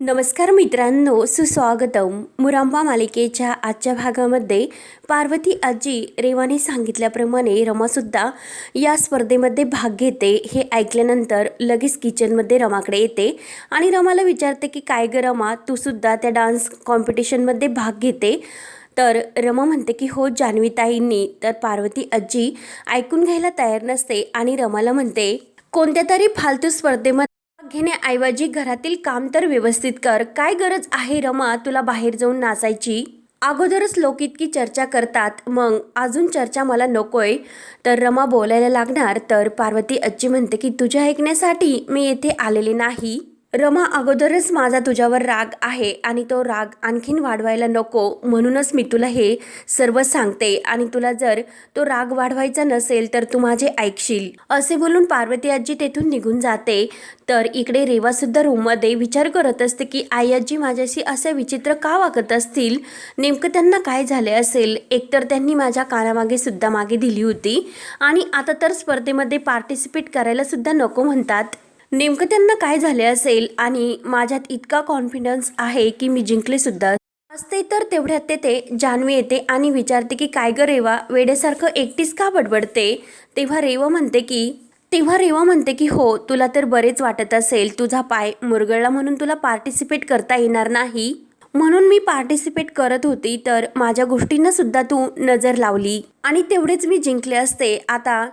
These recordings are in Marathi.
नमस्कार मित्रांनो सुस्वागतम. मुरांबा मालिकेच्या आजच्या भागामध्ये पार्वती आजी रेवाने सांगितल्याप्रमाणे रमासुद्धा या स्पर्धेमध्ये भाग घेते. हे ऐकल्यानंतर लगेच किचनमध्ये रमाकडे येते आणि रमाला विचारते की काय ग रमा तू सुद्धा त्या डान्स कॉम्पिटिशनमध्ये भाग घेते? तर रमा म्हणते की हो जान्हवीताईंनी. तर पार्वती आजी ऐकून घ्यायला तयार नसते आणि रमाला म्हणते कोणत्या तरी फालतू स्पर्धेमध्ये घेण्याऐवजी घरातील काम तर व्यवस्थित कर. काय गरज आहे रमा तुला बाहेर जाऊन नाचायची? अगोदरच लोक इतकी चर्चा करतात. मग अजून चर्चा मला नकोय. तर रमा बोलायला लागणार. तर पार्वती आजी म्हणते की तुझ्या ऐकण्यासाठी मी येथे आलेले नाही. रमा अगोदरच माझा तुझ्यावर राग आहे आणि तो राग आणखीन वाढवायला नको. म्हणूनच मी तुला हे सर्व सांगते आणि तुला जर तो राग वाढवायचा नसेल तर तू माझे ऐकशील. असे बोलून पार्वती आजी तेथून निघून जाते. तर इकडे रेवासुद्धा रूममध्ये विचार करत असते की आई आजी माझ्याशी असे विचित्र का वागत असतील? नेमकं त्यांना काय झाले असेल? एकतर त्यांनी माझ्या कानामागे सुद्धा मागे दिली होती. आणि आता तर स्पर्धेमध्ये पार्टिसिपेट करायला सुद्धा नको म्हणतात. नेमकं त्यांना काय झाले असेल आणि माझ्यात इतका कॉन्फिडन्स आहे की मी जिंकले सुद्धा असते तर तेवढ्यात तेथे जान्हवी येते आणि विचारते की काय ग रेवा वेडेसारखं एकटीच का बडबडते? तेव्हा रेवा म्हणते की तेव्हा रेवा म्हणते की हो तुला तर बरेच वाटत असेल. तुझा पाय मुरगळला म्हणून तुला पार्टिसिपेट करता येणार नाही. म्हणून मी पार्टिसिपेट करत होती तर माझ्या गोष्टींना सुद्धा तू नजर लावली. आणि तेवढेच मी जिंकले असते. आता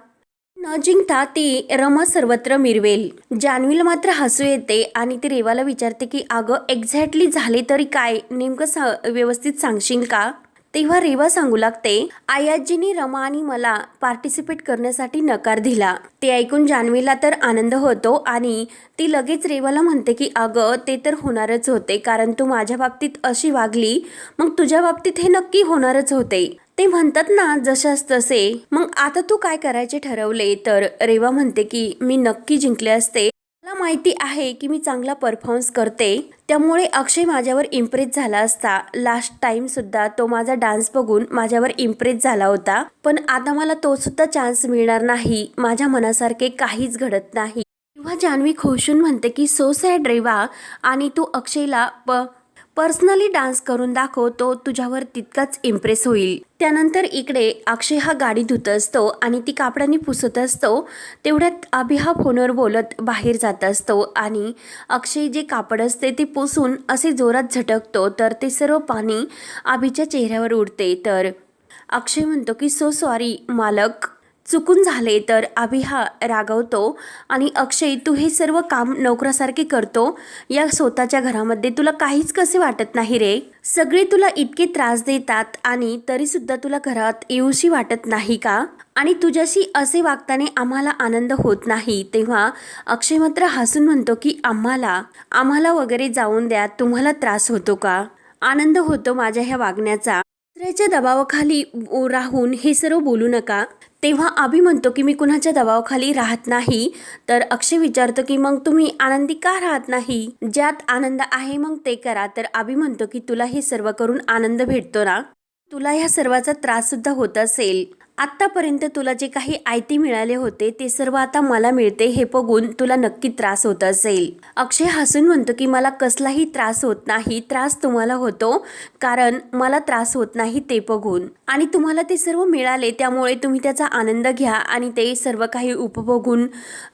न जिंकता ती रमा सर्वत्र मिरवेल. जान्हवीला मात्र हसू येते आणि ती रेवाला विचारते की अगं एक्झॅक्टली झाले तरी काय? नेमकं सा व्यवस्थित सांगशील का? तेव्हा रेवा सांगू लागते आयाजीने रमा आणि मला पार्टिसिपेट करण्यासाठी नकार दिला. ते ऐकून जान्हवीला तर आनंद होतो आणि ती लगेच रेवाला म्हणते की अगं ते तर होणारच होते कारण तू माझ्या बाबतीत अशी वागली. मग तुझ्या बाबतीत हे नक्की होणारच होते. ते म्हणतात ना जशास तसे. मग आता तू काय करायचे ठरवले? तर रेवा म्हणते की मी नक्की जिंकले असते. मला माहिती आहे की मी चांगला परफॉर्मन्स करते. त्यामुळे अक्षय माझ्यावर इम्प्रेस झाला असता. लास्ट टाइम सुद्धा तो माझा डान्स बघून माझ्यावर इम्प्रेस झाला होता. पण आता मला तो सुद्धा चान्स मिळणार नाही. माझ्या मनासारखे काहीच घडत नाही. तेव्हा जान्हवी खोशून म्हणते की सो सॅड रेवा. आणि तू अक्षयला प पर्सनली डान्स करून दाखव तो तुझ्यावर तितकाच इम्प्रेस होईल. त्यानंतर इकडे अक्षय हा गाडी धुत असतो आणि ती कापडाने पुसत असतो. तेवढ्यात अभि हा फोनवर बोलत बाहेर जात असतो आणि अक्षय जे कापड असते ते पुसून असे जोरात झटकतो तर ते सर्व पाणी अभिच्या चेहऱ्यावर उडते. तर अक्षय म्हणतो की सो सॉरी मालक. चुकून झाले तर अभि हा रागवतो आणि अक्षय तू हे सर्व काम नोकरासारखे करतो? या स्वतःच्या घरामध्ये तुला काहीच कसे वाटत नाही रे? सगळे तुला इतके त्रास देतात आणि तरी सुद्धा तुला घरात येऊशी वाटत नाही का? आणि तुझ्याशी असे वागताना आम्हाला आनंद होत नाही. तेव्हा अक्षय मात्र हसून म्हणतो की आम्हाला आम्हाला वगैरे जाऊन द्या तुम्हाला त्रास होतो का? आनंद होतो माझ्या ह्या वागण्याचा. दुसऱ्याच्या दबावाखाली राहून हे सर्व बोलू नका. तेव्हा आभी म्हणतो की मी कुणाच्या दबावाखाली राहत नाही. तर अक्षय विचारतो की मग तुम्ही आनंदी का राहत नाही? ज्यात आनंद आहे मग ते करा. तर आभी म्हणतो की तुला हे सर्व करून आनंद भेटतो ना? तुला ह्या सर्वाचा त्रास सुद्धा होत असेल. आत्तापर्यंत तुला जे काही आयती मिळाले होते ते सर्व आता मला मिळते हे बघून तुला नक्की त्रास होत असेल. अक्षय हसून म्हणतो की मला कसलाही त्रास होत नाही त्रास तुम्हाला होतो कारण मला त्रास होत नाही ते बघून. आणि तुम्हाला ते सर्व मिळाले त्यामुळे तुम्ही त्याचा आनंद घ्या आणि ते सर्व काही उपभोगून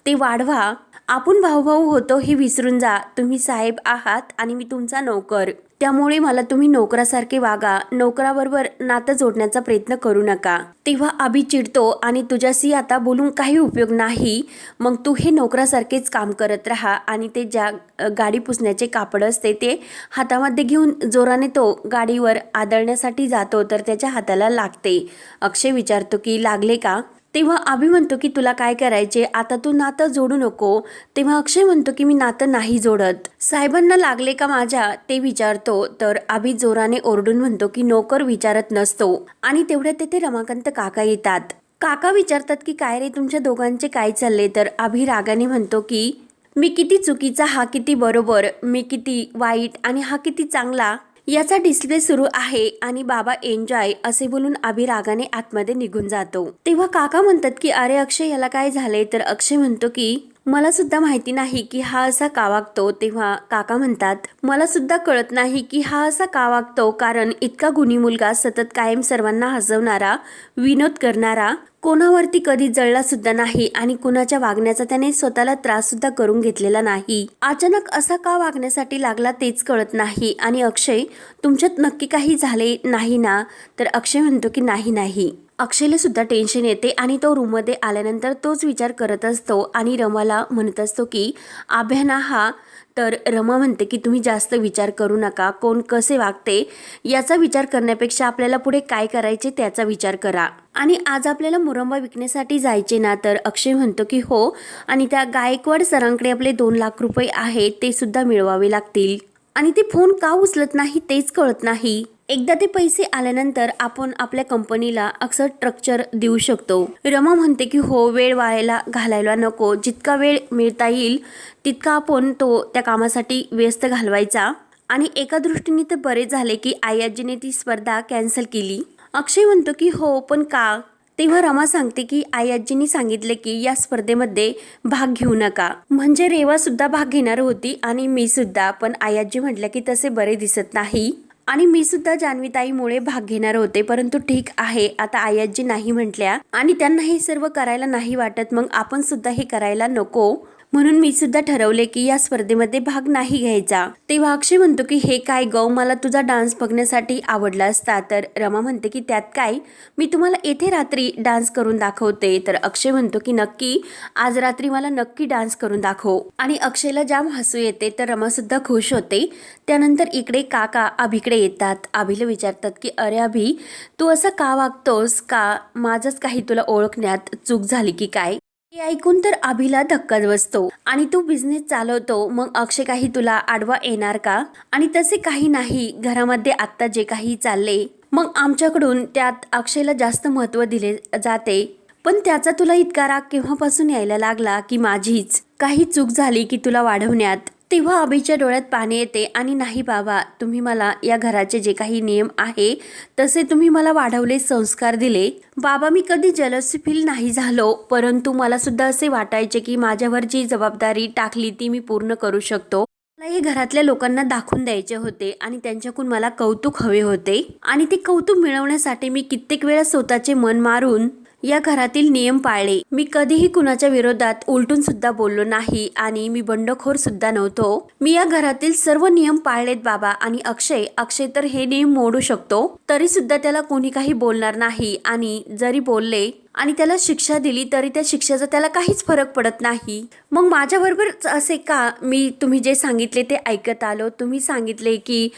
ते वाढवा. आपण भाऊभाऊ होतो हे विसरून जा. तुम्ही साहेब आहात आणि मी तुमचा नोकर. त्यामुळे मला तुम्ही नोकरासारखे वागा. नोकराबरोबर नातं जोडण्याचा प्रयत्न करू नका. तेव्हा आभी चिडतो आणि तुझ्याशी आता बोलून काही उपयोग नाही. मग तू हे नोकरासारखेच काम करत राहा आणि ते ज्या गाडी पुसण्याचे कापड असते ते हातामध्ये घेऊन जोराने तो गाडीवर आदळण्यासाठी जातो तर त्याच्या हाताला लागते. अक्षय विचारतो की लागले का? तेव्हा अभि म्हणतो की तुला काय करायचे आता तू नातं जोडू नको. तेव्हा अक्षय म्हणतो की मी नातं नाही जोडत. साहेबांना लागले का माझ्या? ते विचारतो. तर अभि जोराने ओरडून म्हणतो की नोकर विचारत नसतो. आणि तेवढ्यात तेथे रमाकांत काका येतात. काका विचारतात की काय रे तुमच्या दोघांचे काय चालले तर अभि रागाने म्हणतो की मी किती चुकीचा हा किती बरोबर मी किती वाईट आणि हा किती चांगला याचा डिस्प्ले सुरू आहे आणि बाबा एन्जॉय असे बोलून अभिरागाने आतमध्ये निघून जातो. तेव्हा काका म्हणतात की अरे अक्षय याला काय झाले तर अक्षय म्हणतो की मला सुद्धा माहिती नाही की हा असा का वागतो. तेव्हा काका म्हणतात मला सुद्धा कळत नाही की हा असा का वागतो कारण इतका गुणी मुलगा सतत कायम सर्वांना हसवणारा विनोद करणारा कोणावरती कधी जळला सुद्धा नाही आणि कुणाच्या वागण्याचा त्याने स्वतःला त्रास सुद्धा करून घेतलेला नाही. अचानक असा का वागण्यासाठी लागला तेच कळत नाही आणि अक्षय तुमच्यात नक्की काही झाले नाही ना? तर अक्षय म्हणतो की नाही नाही. अक्षयला सुद्धा टेन्शन येते आणि तो रूममध्ये आल्यानंतर तोच विचार करत असतो आणि रमाला म्हणत असतो की अभ्याना हा तर रमा म्हणते की तुम्ही जास्त विचार करू नका. कोण कसे वागते याचा विचार करण्यापेक्षा आपल्याला पुढे काय करायचे त्याचा विचार करा. आणि आज आपल्याला मुरंबा विकण्यासाठी जायचे ना तर अक्षय म्हणतो की हो. आणि त्या गायकवाड सरांकडे आपले दोन लाख रुपये आहेत ते सुद्धा मिळवावे लागतील. आणि ते फोन का उचलत नाही तेच कळत नाही. एकदा ते पैसे आल्यानंतर आपण आपल्या कंपनीला अक्सर स्ट्रक्चर देऊ शकतो. रमा म्हणते की हो वेळ वायाला घालायला नको. जितका वेळ मिळता येईल तितका आपण तो त्या कामासाठी व्यस्त घालवायचा. आणि एका दृष्टीने तर बरे झाले की आई ती स्पर्धा कॅन्सल केली. अक्षय म्हणतो की हो पण का? तेव्हा रमा सांगते की आई सांगितले की या स्पर्धेमध्ये भाग घेऊ नका. म्हणजे रेवा सुद्धा भाग घेणार होती आणि मी सुद्धा पण आई म्हटलं की तसे बरे दिसत नाही. आणि मी सुद्धा जान्हवीताईमुळे भाग घेणार होते परंतु ठीक आहे आता आयाजी नाही म्हटल्या. आणि त्यांना हे सर्व करायला नाही वाटत मग आपण सुद्धा हे करायला नको. म्हणून मी सुद्धा ठरवले की या स्पर्धेमध्ये भाग नाही घ्यायचा. तेव्हा अक्षय म्हणतो की हे काय गौ मला तुझा डान्स बघण्यासाठी आवडला असता. तर रमा म्हणते की त्यात काय? मी तुम्हाला येथे रात्री डान्स करून दाखवते. तर अक्षय म्हणतो की नक्की. आज रात्री मला नक्की डान्स करून दाखव. आणि अक्षयला जाम हसू येते तर रमा सुद्धा खुश होते. त्यानंतर इकडे काका अभिकडे येतात. अभिला विचारतात की अरे अभि तू असं का वागतोस? का माझंच काही तुला ओळखण्यात चूक झाली की काय? हे ऐकून तर अभिला धक्काच बसतो. आणि तू बिझनेस चालवतो मग अक्षय काही तुला आडवा येणार का? आणि तसे काही नाही घरामध्ये आत्ता जे काही चालले मग आमच्याकडून त्यात अक्षयला जास्त महत्त्व दिले जाते. पण त्याचा तुला इतका राग केव्हापासून यायला लागला की माझीच? काही चूक झाली की तुला वाढवण्यात? तेव्हा अभिच्या डोळ्यात पाणी येते आणि नाही बाबा तुम्ही मला या घराचे जे काही नियम आहे तसे तुम्ही मला वाढवले संस्कार दिले. बाबा मी कधी जलसी फील नाही झालो परंतु मला सुद्धा असे वाटायचे की माझ्यावर जी जबाबदारी टाकली ती मी पूर्ण करू शकतो. मला हे घरातल्या लोकांना दाखवून द्यायचे होते आणि त्यांच्याकडून मला कौतुक हवे होते. आणि ते कौतुक मिळवण्यासाठी मी कित्येक वेळा स्वतःचे मन मारून या घरातील नियम पाळले. मी कधीही कुणाच्या विरोधात उलटून सुद्धा बोललो नाही आणि मी बंडखोर सुद्धा नव्हतो. मी या घरातील सर्व नियम पाळलेत बाबा आणि अक्षय अक्षय तर हे नियम मोडू शकतो. तरी सुद्धा त्याला कोणी काही बोलणार नाही आणि जरी बोलले आणि त्याला शिक्षा दिली तरी त्या शिक्षेचा त्याला काहीच फरक पडत नाही. मग माझ्याबरोबर असे का? मी तुम्ही जे सांगितले ते ऐकत आलो. तुम्ही सांगितले की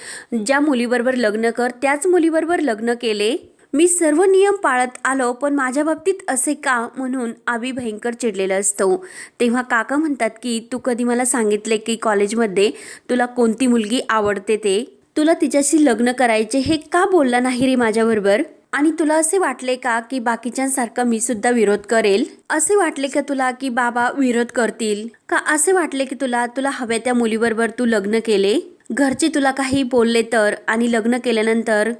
ज्या मुलीबरोबर लग्न कर त्याच मुलीबरोबर लग्न केले. मी सर्व नियम पाळत आलो पण माझ्या बाबतीत असे का म्हणून आबी भयंकर चिडलेला असतो हो? तेव्हा काका म्हणतात की तू कधी मला सांगितले की कॉलेजमध्ये तुला कोणती मुलगी आवडते ते? तुला तिच्याशी लग्न करायचे हे का बोलला नाही रे माझ्याबरोबर? आणि तुला असे वाटले का की बाकीच्यांसारखं मी सुद्धा विरोध करेल? असे वाटले का तुला की बाबा विरोध करतील? का असे वाटले की तुला तुला हव्या त्या मुलीबरोबर तू लग्न केले? घरचे तुला काही बोलले तर आणि लग्न केल्यानंतर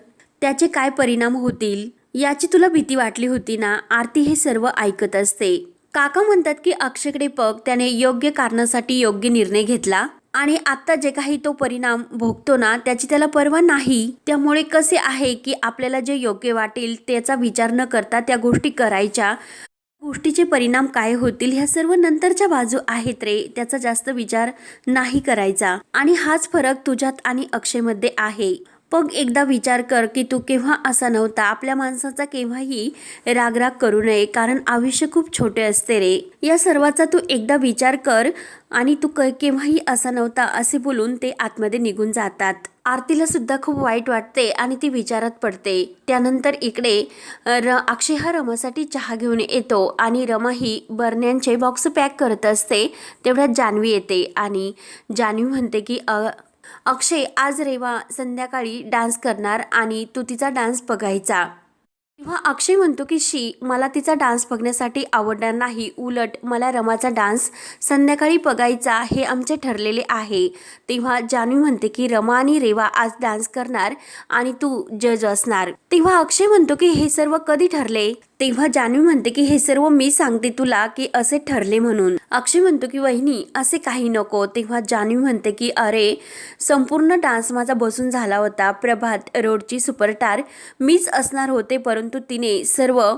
त्याचे काय परिणाम होतील याची तुला भीती वाटली होती ना? आरती हे सर्व ऐकत असते. काका म्हणतात की अक्षयकडे पग त्याने योग्य कारणासाठी योग्य निर्णय घेतला आणि आता जे काही तो परिणाम भोगतो ना त्याची त्याला पर्वा नाही. त्यामुळे कसे आहे की आपल्याला जे योग्य वाटेल त्याचा विचार न करता त्या गोष्टी करायच्या. गोष्टीचे परिणाम काय होतील ह्या सर्व नंतरच्या बाजू आहेत रे. त्याचा जास्त विचार नाही करायचा. आणि हाच फरक तुझ्यात आणि अक्षयमध्ये आहे. मग एकदा विचार कर की तू केव्हा असा नव्हता. आपल्या माणसाचा केव्हाही रागराग करू नये कारण आयुष्य खूप छोटे असते रे. या सर्वाचा तू एकदा विचार कर आणि तू क केव्हाही असा नव्हता असे बोलून ते आतमध्ये निघून जातात. आरतीला सुद्धा खूप वाईट वाटते आणि ती विचारात पडते. त्यानंतर इकडे र अक्षय हा रमासाठी चहा घेऊन येतो आणि रमा ही बरण्यांचे बॉक्स पॅक करत असते तेवढ्यात जान्हवी येते आणि जान्हवी म्हणते की अ अक्षय आज रेवा संध्याकाळी डान्स करणार आणि तू तिचा डान्स बघायचा. तेव्हा अक्षय म्हणतो की शी मला तिचा डान्स बघण्यासाठी आवडणार नाही. उलट मला रमाचा डान्स संध्याकाळी बघायचा हे आमचे ठरलेले आहे. तेव्हा जान्हवी म्हणते की रमा आणि रेवा आज डान्स करणार आणि तू जज असणार. तेव्हा अक्षय म्हणतो की हे सर्व कधी ठरले? तेव्हा जान्हवी म्हणते की हे सर्व मी सांगते तुला की असे ठरले म्हणून. अक्षय म्हणतो की वहिनी असे काही नको. तेव्हा जान्हवी म्हणते की अरे संपूर्ण डान्स माझा बसून झाला होता. प्रभात रोडची सुपरस्टार. मीच असणार होते परंतु तिने सर्व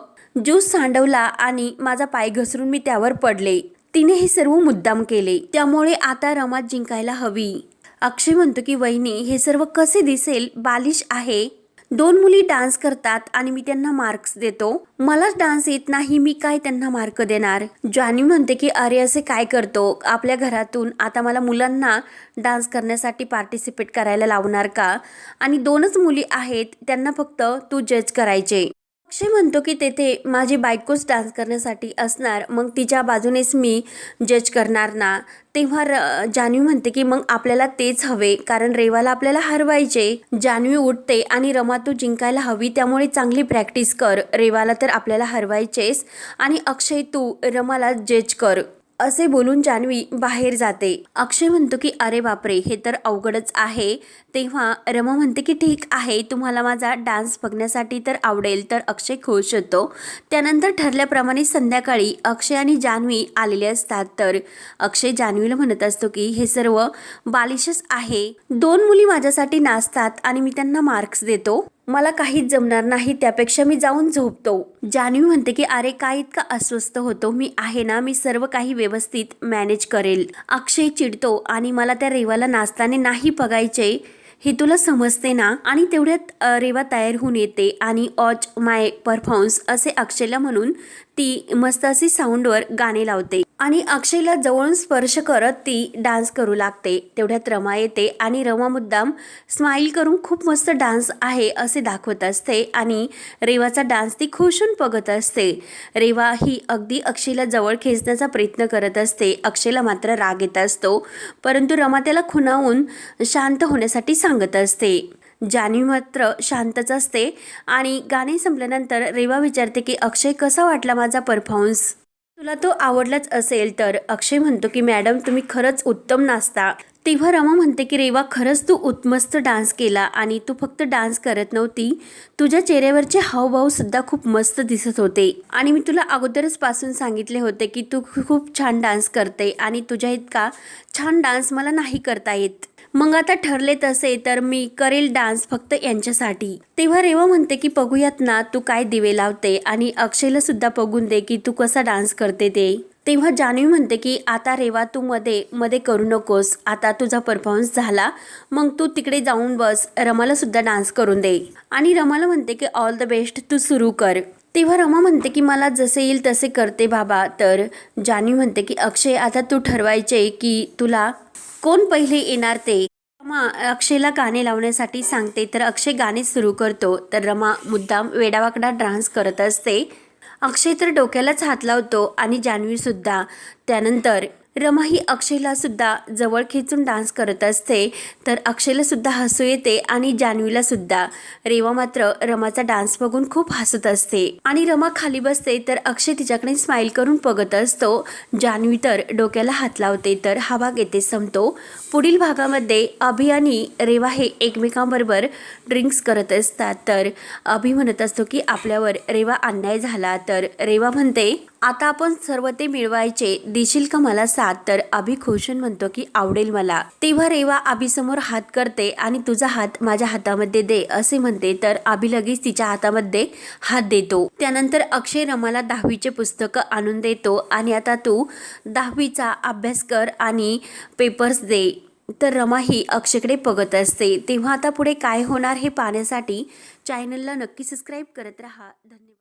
ज्यूस सांडवला आणि माझा पाय घसरून मी त्यावर पडले. तिने हे सर्व मुद्दाम केले. त्यामुळे आता रमात जिंकायला हवी. अक्षय म्हणतो की वहिनी हे सर्व कसे दिसेल? बालिश आहे. दोन मुली डान्स करतात आणि मी त्यांना मार्क्स देतो. मलाच डान्स येत नाही मी काय त्यांना मार्क देणार? जानी म्हणते की अरे असे काय करतो? आपल्या घरातून आता मला मुलांना डान्स करण्यासाठी पार्टिसिपेट करायला लावणार का? आणि दोनच मुली आहेत त्यांना फक्त तू जज करायचे. अक्षय म्हणतो की तेथे माझी बायकोच डान्स करण्यासाठी असणार मग तिच्या बाजूनेच मी जज करणार ना? तेव्हा र जान्हवी म्हणते की मग आपल्याला तेच हवे कारण रेवाला आपल्याला हरवायचे. जान्हवी उठते आणि रमा तू जिंकायला हवी त्यामुळे चांगली प्रॅक्टिस कर. रेवाला तर आपल्याला हरवायचेस आणि अक्षय तू रमाला जज कर. असे बोलून जान्हवी बाहेर जाते. अक्षय म्हणतो की अरे बापरे हे तर अवघडच आहे. तेव्हा रमा म्हणते की ठीक आहे तुम्हाला माझा डान्स बघण्यासाठी तर आवडेल. तर अक्षय खुश होतो. त्यानंतर ठरल्याप्रमाणे संध्याकाळी अक्षय आणि जान्हवी आलेले असतात. तर अक्षय जान्हवीला म्हणत असतो की हे सर्व बालिशच आहे. दोन मुली माझ्यासाठी नाचतात आणि मी त्यांना मार्क्स देतो. मला काहीच जमणार नाही त्यापेक्षा मी जाऊन झोपतो. जान्हवी म्हणते की अरे काय इतका अस्वस्थ होतो? मी आहे ना मी सर्व काही व्यवस्थित मॅनेज करेल. अक्षय चिडतो आणि मला त्या रेवाला नाचताना नाही बघायचे. हे तुला समजते ना? आणि तेवढ्यात रेवा तयार होऊन येते आणि ऑच माय परफॉर्मन्स असे अक्षयला म्हणून ती मस्त अशी साऊंडवर गाणे लावते. आणि अक्षयला जवळून स्पर्श करत ती डान्स करू लागते. तेवढ्यात रमा येते आणि रमा मुद्दाम स्माईल करून खूप मस्त डान्स आहे असे दाखवत असते आणि रेवाचा डान्स ती खुशून बघत असते. रेवा ही अगदी अक्षयला जवळ खेचण्याचा प्रयत्न करत असते. अक्षयला मात्र राग येत असतो. परंतु रमा त्याला खुणावून शांत होण्यासाठी सांगत असते. जान्हवी मात्र शांतच असते आणि गाणे संपल्यानंतर रेवा विचारते की अक्षय कसा वाटला माझा परफॉर्मन्स तुला तो आवडलाच असेल तर. अक्षय म्हणतो की मॅडम तुम्ही खरंच उत्तम नाचता. तेव्हा रमा म्हणते की रेवा खरंच तू उत्मस्त डान्स केला आणि तू फक्त डान्स करत नव्हती. तुझ्या चेहऱ्यावरचे हावभाव सुद्धा खूप मस्त दिसत होते. आणि मी तुला अगोदरच पासून सांगितले होते की तू खूप छान डान्स करते आणि तुझ्या इतका छान डान्स मला नाही करता येत. मग आता ठरले तसे तर मी करेल डान्स फक्त यांच्यासाठी. तेव्हा रेवा म्हणते की बघूयात ना तू काय दिवे लावते आणि अक्षयला सुद्धा बघून दे की तू कसा डान्स करते ते. तेव्हा जान्हवी म्हणते की आता रेवा तू मध्ये मध्ये करू नकोस. आता तुझा परफॉर्मन्स झाला. मग तू तिकडे जाऊन बस. रमाला सुद्धा डान्स करून दे. आणि रमाला म्हणते की ऑल द बेस्ट तू सुरू कर. तेव्हा रमा म्हणते की मला जसे येईल तसे करते बाबा. तर जान्हवी म्हणते की अक्षय आता तू ठरवायचे की तुला कोण पहिले येणार ते? रमा अक्षयला गाणे लावण्यासाठी सांगते. तर अक्षय गाणे सुरू करतो. तर रमा मुद्दाम वेडावाकडा डान्स करत असते. अक्षय तर डोक्यालाच हात लावतो आणि जान्हवीसुद्धा. त्यानंतर रमा ही अक्षयला सुद्धा जवळ खेचून डान्स करत असते. तर अक्षयला सुद्धा हसू येते आणि जान्हवीला सुद्धा. रेवा मात्र रमाचा डान्स बघून खूप हसत असते. आणि रमा खाली बसते तर अक्षय तिच्याकडे स्माईल करून बघत असतो. जान्हवी तर डोक्याला हात लावते तर हा भाग येथे संपतो. पुढील भागामध्ये अभि आणि रेवा हे एकमेकांबरोबर ड्रिंक्स करत असतात. तर अभि म्हणत असतो की आपल्यावर रेवा अन्याय झाला. तर रेवा म्हणते आता आपण सर्व ते मिळवायचे. देशील का मला साथ? तर अभि खुशन म्हणतो की आवडेल मला. तेव्हा रेवा अभिसमोर हात करते आणि तुझा हात माझ्या हातामध्ये दे असे म्हणते. तर अभि लगेच तिच्या हातामध्ये हात देतो. त्यानंतर अक्षय रमाला दहावीचे पुस्तकं आणून देतो आणि आता तू दहावीचा अभ्यास कर आणि पेपर्स दे. तर रमा ही अक्षयकडे बघत असते. तेव्हा आता पुढे काय होणार हे पाहण्यासाठी चॅनलला नक्की सबस्क्राईब करत राहा. धन्यवाद.